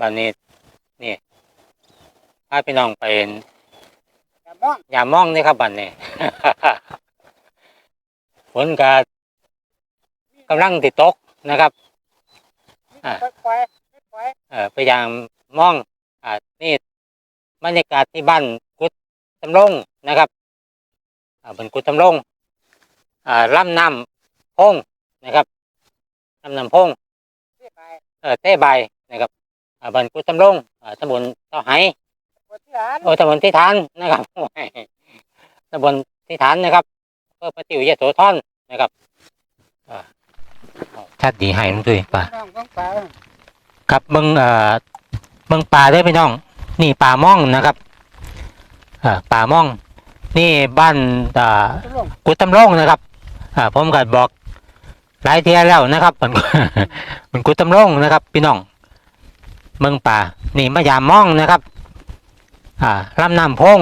บันนี้นี่พาพี่น้องไปอย่ามองอย่ามองนี่ครับบันนี้ฝนกกำลังติดตกนะครับอ่าค่อยๆค่อยเอ่อพยายามมองอ่านี่บรรยากาศที่บ้านกุดตำลงนะครับอ่าเป็นกุดตำลงอ่าลำน้ำพงนะครับลำน้ำพงๆที่ไปเอ่อเต้ใบนะครับอ่า บ้านกุดตำลงอ่าตำบลเต้าไหปวดที่หลานโอ้ตำบลที่ฐานนะครับตำบลที่ฐานนะครับเพื่อปฏิวิยโสธรนะครับอ่าชัดดีให้ลุงตุ้ยป่ะน้องต้องไปครับเบิงเอ่อเบิงป่าเด้วยพี่น้อง นี่ป่าม่องนะครับอ่าป่าม่อง นี่บ้านอ่าทุลงกุดตำลงนะครับอ่าผมก็บอกหลายเที่ยแล้วนะครับมันมันกุดตำลงนะครับ พี่น้อง เมืองป่า นี่มะยามม่องนะครับ อ่าลำน้ำพง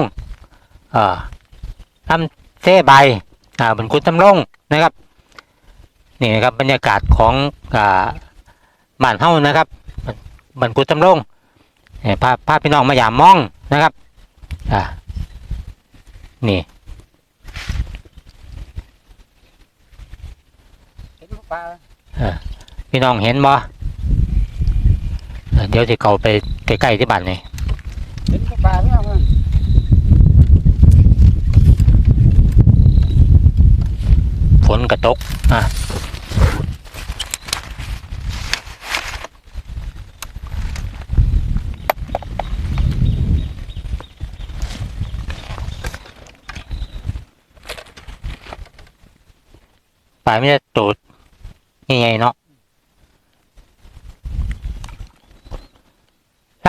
อ่าลำเส้ใบอ่าเป็นกุดตำลงนะครับนี่นะครับบรรยากาศของอ่าบ้านเฮานะครับบ้นกุดตำลงเนี่ยพาพาพี่น้องมายามม่องนะครับอ่านี่พี่น้องเห็นบ่ เอ่อเดี๋ยวจะเข้าไปใกล้ๆที่บ้านนี่เห็นปลาไม่เอาเงินฝนกระตก อะปลายไม่ได้ตูดใหญ่ๆเนาะ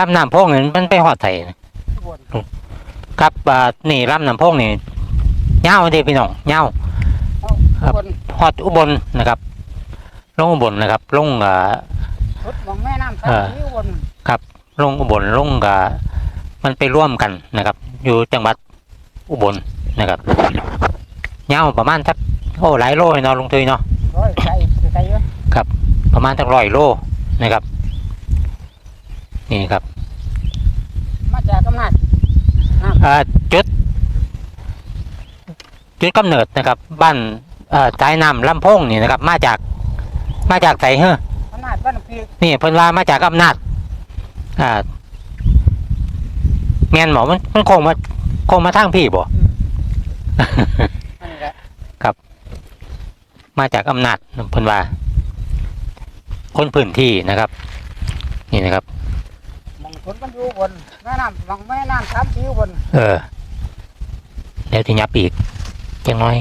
ลำน้ำโพงนี่มันไปหอดไถนะบนครับอ่านี่ลำน้ำโพงนี่เงาวเด้พี่น้องเงาวครับบนฮอดอุบลนะครับ ลงอุบลนะครับ ลงอ่ารถมองแม่น้ำเออที่บนลงอุบลลงกับมันไปร่วมกันนะครับ อยู่จังหวัดอุบลนะครับยาวประมาณสักโอ้หลายโลเลยเนาะลุงทุยเนาะร้อยใจใจเยอะประมาณสักร้อยโลนะครับ นี่ครับ มาจากอำนาจอ่าจุดจุดกำเนิดนะครับ บ้านเอ่อสายน้ำลำโพงนี่นะครับ มาจากมาจากไสเฮ้ออำนาจบ้านพีกนี่เพิ่นว่ามาจากอำนาจอ่าแม่นหมอมันมันคงมาคงมาทางพี่บ่ อันนี้แหละมาจากอำนาจเพิ่นว่า คนพื้นที่นะครับ นี่นะครับมอง ฝนมันอยู่บนแม่น้ำมองแม่น้ำสามสีอยู่บนเออเดี๋ยวที่ยับอีกจังน้อย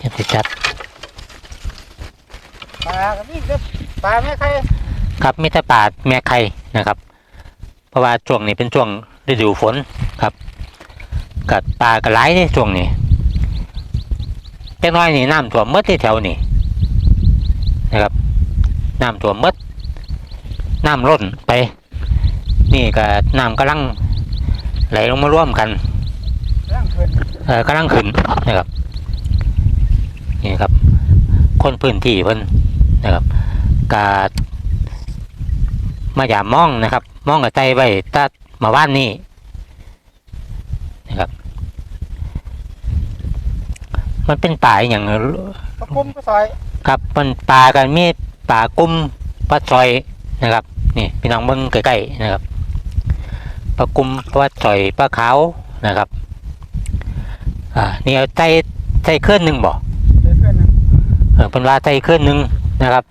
จะติดจัดปลาก็มีเด้อปลาไม่ใครครับมิตรป่าแม่ไข่นะครับ เพราะว่าช่วงนี้เป็นช่วงฤดูฝนครับกับปลากระไรในช่วงนี้จังน้อยนี่น้ำท่วมหมดที่แถวนี่นะครับ น้ำท่วมหมดน้ำล้นไป นี่ก็น้ำกำลังไหลลงมาร่วมกันร่างเกินเออกำลังขึ้นนะครับนี่ครับ คนพื้นที่เพิ่นนะครับกามาอย่ามองนะครับ มองกับใจไว้ถ้ามาว่านนี้นะครับ มันเป็นป่าอหย่างประกุมก็ซอยครับมันป่ากันมี ป่ากุ้มปลาซอยนะครับนี่พี่น้องเบิ่งใกล้ๆนะครับปลากุ้มปลาซอยปลาขาวนะครับอ่านี่เอาใจใจเคลื่อนหนึ่งบ่เดือนเกินหนึ่งเออเป็นว่าใจเคลื่อนหนึ่งนะครับ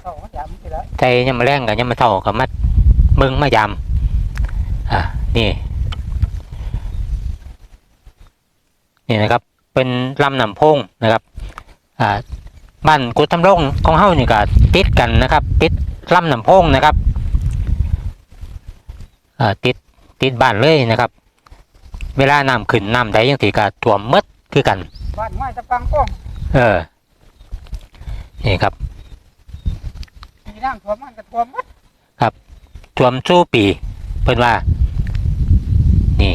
เขาอยามทีละใจยังมาแรงกับยังมาเท่ากับมัดเบิ่งมายำอ่านี่นี่นะครับเป็นลำน้ำโพงนะครับอ่า บ้านกุดทำรงของเฮานี่ก็ติดกันนะครับ ติดลำน้ำโพงนะครับอ่าติดติดบ้านเลยนะครับ เวลาน้ำขึ้นน้ำใดยังสีก็ท่วมหมดคือกัน บ้านไม้ตะปังก้องเออนี่ครับมีน้ำท่วมมันก็ท่วมหมดท่วมสู้ปีเพิ่นว่า นี่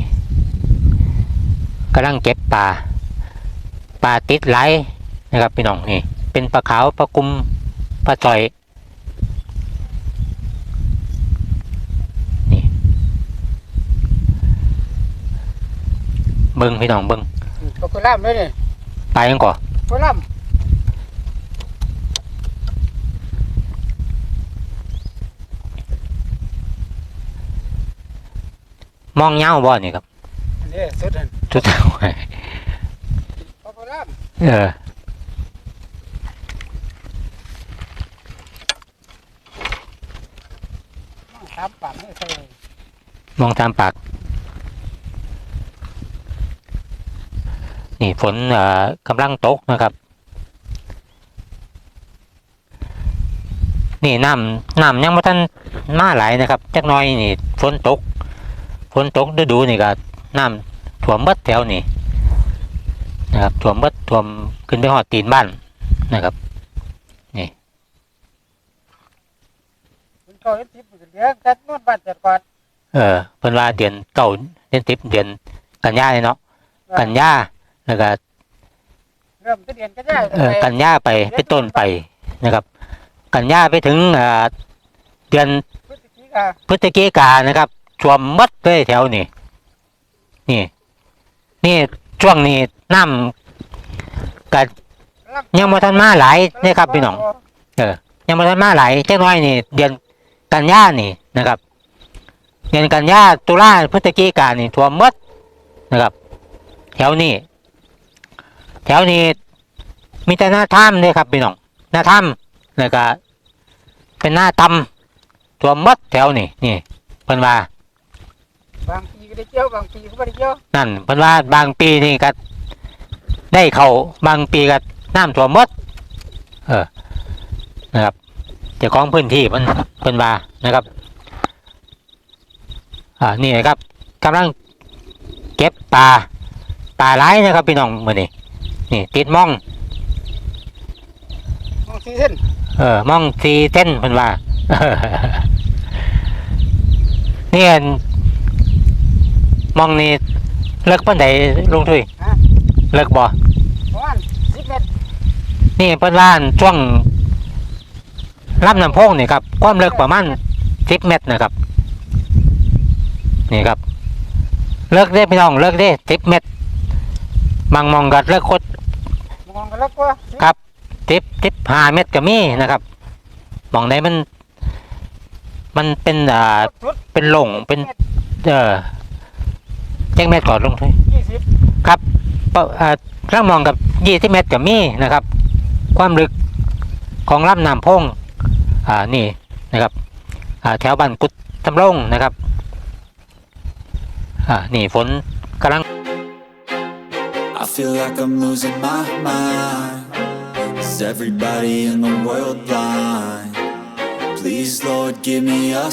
กำลังเก็บปลาปลาติดไหลนะครับพี่น้องนี่ เป็นปลาขาวปลากุมป้าจอยนี่เบิ้งพี่น้องเบิ้งก็คือล่ามเลยนี่ไปยังก่อนก็ล่ามมองเงาบ่นี่ครับอันนี้สุดอันทุกท่านก็คือล่ามเออ สามปั่นนี่ใช่ มองตามปาก นี่ฝนกำลังตกนะครับ นี่น้ำน้ำยังไม่ทันมาไหลนะครับจักน้อยนี่ฝนตกฝนตกฤดูนี่ก็น้ำท่วมบิดแถวนี่นะครับท่วมบิดท่วมขึ้นไปหอดตีนบ้านนะครับคุณเก้าเฮ็ดทิพย์เลี้ยงจัดนวดบ้านจัดกอด เออเพิ่นว่าเดือนเก้าเดือนสิบเดือนกันยาเลยเนาะกันยาแล้วก็เริ่มจะเรียนก็ได้เออกันยาไปเป็นต้นไปนะครับ กันยาไปถึงเอ่อเดือนพฤศจิกาพฤศจิกานะครับท่วมหมดเลยแถวนี่นี่ นี่ช่วงนี้น้ำกัยังมาทันมาหลายนี่ครับพี่น้องยังมาทันมาหลายเจ้าน้อยนี่ เดือนกันยานี่นะครับ เดือนกันยาตุลาพฤศจิกานี่ท่วมหมดนะครับ แถวนี้ แถวนี้ มีแต่หน้าถ้ำเลยครับพี่น้องหน้าถ้ำแล้วก็เป็นหน้าตำท่วมหมดแถวนี่นี่เพิ่นว่าบางปีก็ได้เจียวบางปีก็ไม่ได้เจียวนั่นเพิ่นว่าบางปีนี่ก็ได้เขาบางปีก็น้ำท่วมหมด เออนะครับเจ้าของพื้นที่มันเพิ่นว่านะครับ อ่านี่นะครับกำลังเก็บปลาปลาไหลายนะครับพี่น้องมื้อนี้นี่ติดหมองมองซีเส้นเออหมองสีเส้นเพิ่นว่านี่อันหมองนี่เลิกปานใดลงทุยเลิกบ่ประมาณสิบเมตรนี่เพิ่นว่าอันช่วงลำน้ำโพงนี่ครับ ความลึกประมาณสิบเมตรนะครับ นี่ครับ เลิกได้พี่น้องเลิกได้สิบเมตรบางหมองก็เลิกคดมองกันแล้วก็ครับสิบสิบห้าเมตรก็มีนะครับหมองไหนมัน มันเป็นอ่ารุดเป็นหลงเป็น เออแจ้งเมตรก่อนลงทุยยี่สิบปะอ่าร่างมองกับยี่สิบเมตรก็มีนะครับ ความลึกของลำน้ำพงอ่านี่นะครับ อ่าแถวบ้านกุดตำรงนะครับ อ่านี่ฝนกำลัง I feel like I'm losing my mind. Is everybody in the world blind? Please, Lord, give me a